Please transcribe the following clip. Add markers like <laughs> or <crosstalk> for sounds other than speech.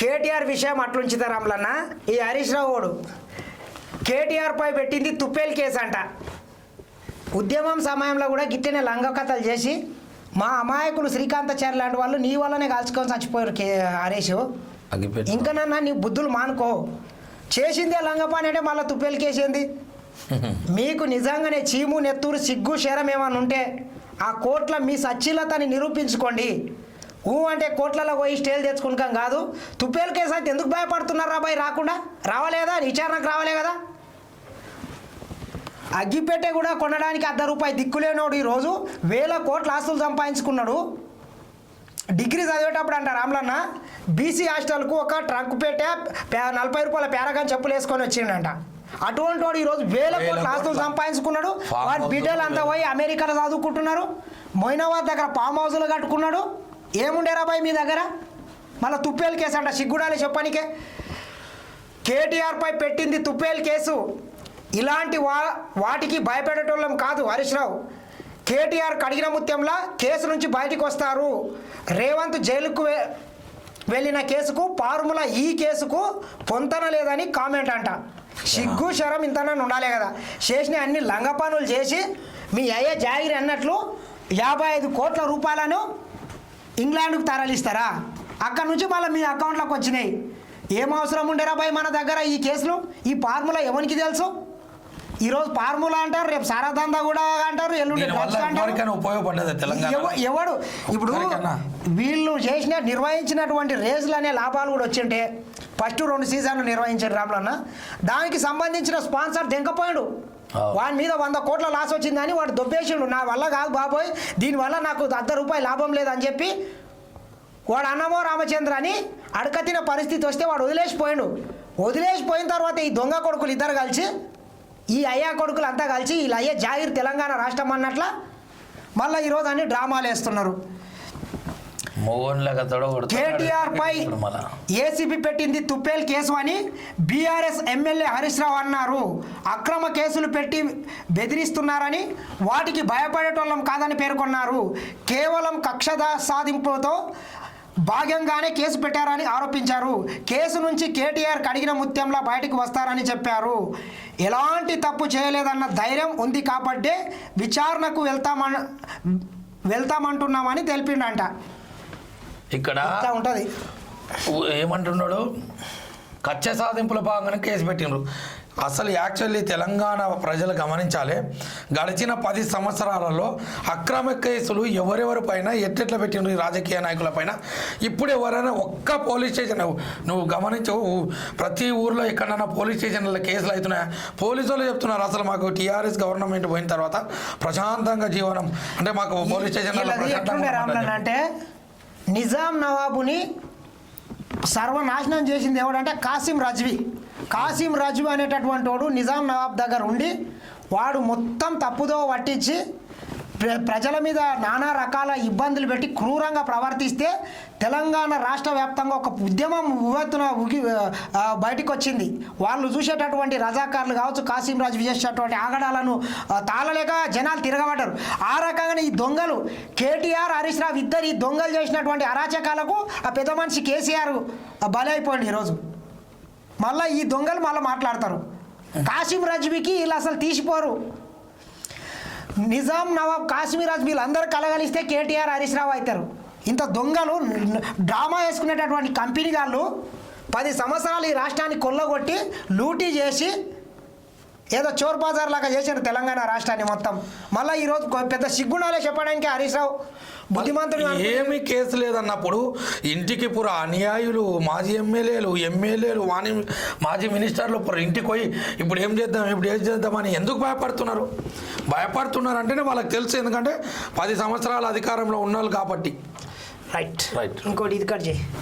కేటీఆర్ విషయం అట్లుంచితే రాములన్న? ఈ హరీష్ రావు ఓడు. కేటీఆర్ పై పెట్టింది తుప్పేలు కేసు అంట. ఉద్యమం సమయంలో కూడా గిట్టెనే లంగ కథలు చేసి మా అమాయకులు శ్రీకాంతాచారి లాంటి వాళ్ళు నీ వల్లనే కాల్చుకొని చచ్చిపోయారు కే హరీష్. ఇంకా నన్న నీ బుద్ధులు మానుకో. చేసిందే లంగపాని అంటే మళ్ళీ తుప్పేలు కేసింది <laughs> మీకు నిజంగానే చీము నెత్తూరు సిగ్గు శరం ఏమన్నా ఉంటే ఆ కోట్ల మీ సచ్చిలతని నిరూపించుకోండి. ఊ అంటే కోట్లలో పోయి స్టేల్ తెచ్చుకున్నాం కాదు. తుప్పేలు కేసు అయితే ఎందుకు భయపడుతున్నారు రాబాయ్ రాకుండా? రావాలేదా? విచారణకు రావాలే కదా? అగ్గిపెట్టె కూడా కొనడానికి అర్ధ రూపాయి దిక్కులేనోడు ఈరోజు వేల కోట్ల ఆస్తులు సంపాదించుకున్నాడు. డిగ్రీ చదివేటప్పుడు అంట రామ్లన్న బీసీ హాస్టల్కు ఒక ట్రంక్ పెట్టే పే- నలభై రూపాయల పేరగాని చెప్పులు వేసుకొని వచ్చిండంట. అటువంటి వాడు ఈరోజు వేల కోట్ల ఆస్తులు. సంపాదించుకున్నాడు. హౌస్ బిడ్డలు అంతా పోయి అమెరికాలో చదువుకుంటున్నారు. మొయినాబాద్ దగ్గర ఫామ్ హౌస్లు కట్టుకున్నాడు. ఏముండేరా బాయ్ మీ దగ్గర? మళ్ళీ తుప్పేలు కేసు అంట సిగ్గుడాలి చెప్పనికే. కేటీఆర్పై పెట్టింది తుప్పేలు కేసు. ఇలాంటి వా వాటికి భయపడేటోళ్ళం కాదు హరీష్ రావు. కేటీఆర్ కడిగిన ముత్యంలా కేసు నుంచి బయటికి వస్తారు. రేవంత్ జైలుకు వె- వెళ్ళిన కేసుకు పారుముల ఈ కేసుకు పొంతన లేదని కామెంట్ అంట. సిగ్గు శరం ఇంతనని ఉండాలి కదా. చేసిన అన్ని లంగ పనులు చేసి మీ అయ్య జాగిరి అన్నట్లు యాభై ఐదు కోట్ల రూపాయలను ఇంగ్లాండ్కు తరలిస్తారా అక్కడ నుంచి మళ్ళీ మీ అకౌంట్లోకి వచ్చినాయి. ఏం అవసరం ఉండేరా బాయ్ మన దగ్గర ఈ కేసులు? ఈ ఫార్ములా ఎవరికి తెలుసు? ఈరోజు ఫార్ములా అంటారు రేపు సారాదందా కూడా అంటారు ఎల్లుండి ఎవడు ఇప్పుడు? వీళ్ళు చేసిన నిర్వహించినటువంటి రేసులు అనే లాభాలు కూడా వచ్చింటే ఫస్ట్ రెండు సీజన్లు నిర్వహించారు రాములన్న. దానికి సంబంధించిన స్పాన్సర్ దెంకపోయాడు. వాని వాడి మీద వంద కోట్ల లాస్ వచ్చిందని వాడు దొబ్బేసిండు. నా వల్ల కాదు బాబోయ్. దీనివల్ల నాకు అర్ధ రూపాయి లాభం లేదని చెప్పి వాడు అన్నమో రామచంద్ర అని అడకతిన పరిస్థితి వస్తే వాడు వదిలేసిపోయాడు. వదిలేసిపోయిన తర్వాత ఈ దొంగ కొడుకులు ఇద్దరు కలిసి ఈ అయ్యా కొడుకులు అంతా కలిసి వీళ్ళు అయ్యే జాగిర్ తెలంగాణ రాష్ట్రం అన్నట్ల మళ్ళీ ఈరోజు అన్ని డ్రామాలు వేస్తున్నారు. కేటీఆర్ పై. ఏసీబీ పెట్టింది తుప్పేల్ కేసు అని బీఆర్ఎస్ ఎమ్మెల్యే హరీష్ రావు అన్నారు. అక్రమ కేసులు పెట్టి బెదిరిస్తున్నారని వాటికి భయపడేటోళ్ళం కాదని పేర్కొన్నారు. కేవలం కక్ష సాధింపుతో భాగంగానే కేసు పెట్టారని ఆరోపించారు. కేసు నుంచి కేటీఆర్ కడిగిన ముత్యంలా బయటకు వస్తారని చెప్పారు. ఎలాంటి తప్పు చేయలేదన్న ధైర్యం ఉంది కాబట్టే విచారణకు వెళ్తామని వెళ్తామంటున్నామని తెలిపిండంట. ఇక్కడ ఉంటుంది. ఏమంటున్నాడు? కచ్చ సాధింపుల భాగంగానే కేసు పెట్టిండ్రు. అసలు యాక్చువల్లీ తెలంగాణ ప్రజలు గమనించాలి. గడిచిన పది సంవత్సరాలలో అక్రమ కేసులు ఎవరెవరి పైన ఎట్టెట్లా పెట్టిండ్రు ఈ రాజకీయ నాయకుల పైన? ఇప్పుడు ఎవరైనా ఒక్క పోలీస్ స్టేషన్ నువ్వు- గమనించవు ప్రతి ఊర్లో ఎక్కడైనా పోలీస్ స్టేషన్లలో కేసులు అవుతున్నాయి? పోలీసు వాళ్ళు చెప్తున్నారు అసలు మాకు టీఆర్ఎస్ గవర్నమెంట్ పోయిన తర్వాత ప్రశాంతంగా జీవనం. అంటే మాకు పోలీస్ రామ్లన్ అంటే? నిజాం నవాబుని సర్వనాశనం చేసింది ఎవడంటే కాసిం రజ్వి. కాసిం రజ్వి అనేటటువంటి వాడు నిజాం నవాబ్ దగ్గర ఉండి వాడు మొత్తం తప్పుదో పట్టించి ప్రజల మీద నానా రకాల ఇబ్బందులు పెట్టి క్రూరంగా ప్రవర్తిస్తే తెలంగాణ రాష్ట్ర వ్యాప్తంగా ఒక ఉద్యమం ఉవ్వెత్తున ఉగి బయటికి వచ్చింది వాళ్ళు చూసేటటువంటి రజాకారులు కావచ్చు కాసిం రాజు చేసేటటువంటి ఆగడాలను తాళలేక జనాలు తిరగబడ్డారు. ఆ రకంగానే ఈ దొంగలు కేటీఆర్ హరీష్ రావు ఇద్దరు ఈ దొంగలు చేసినటువంటి అరాచకాలకు ఆ పెద్ద మనిషి కేసీఆర్ బలైపోయింది ఈరోజు. మళ్ళీ ఈ దొంగలు మళ్ళీ మాట్లాడతారు. కాసిం రజ్వీకి వీళ్ళు అసలు తీసిపోరు. నిజాం నవాబ్ కాశ్మీర్ రాజ్ వీళ్ళందరూ కలగలిస్తే కేటీఆర్ హరీష్ రావు అవుతారు. ఇంత దొంగలు డ్రామా వేసుకునేటటువంటి కంపెనీ వాళ్ళు పది సంవత్సరాలు ఈ రాష్ట్రాన్ని కొల్లగొట్టి లూటీ చేసి ఏదో చోర్ బజార్ లాగా చేశారు తెలంగాణ రాష్ట్రాన్ని మొత్తం. మళ్ళీ ఈరోజు పెద్ద సిగ్గుండాలే చెప్పడానికి హరీష్ రావు బుద్ధిమంతుడు ఏమీ కేసు లేదన్నప్పుడు ఇంటికి పుర అనుయాయులు మాజీ ఎమ్మెల్యేలు ఎమ్మెల్యేలు వాణి మాజీ మినిస్టర్లు పుర ఇంటికి పోయి ఇప్పుడు ఏం చేద్దాం ఇప్పుడు ఏం చేద్దామని ఎందుకు భయపడుతున్నారు? భయపడుతున్నారు అంటేనే వాళ్ళకి తెలుసు. ఎందుకంటే పది సంవత్సరాల అధికారంలో ఉన్నారు కాబట్టి. రైట్ రైట్ ఇంకోటి ఇది కట్ చేయి.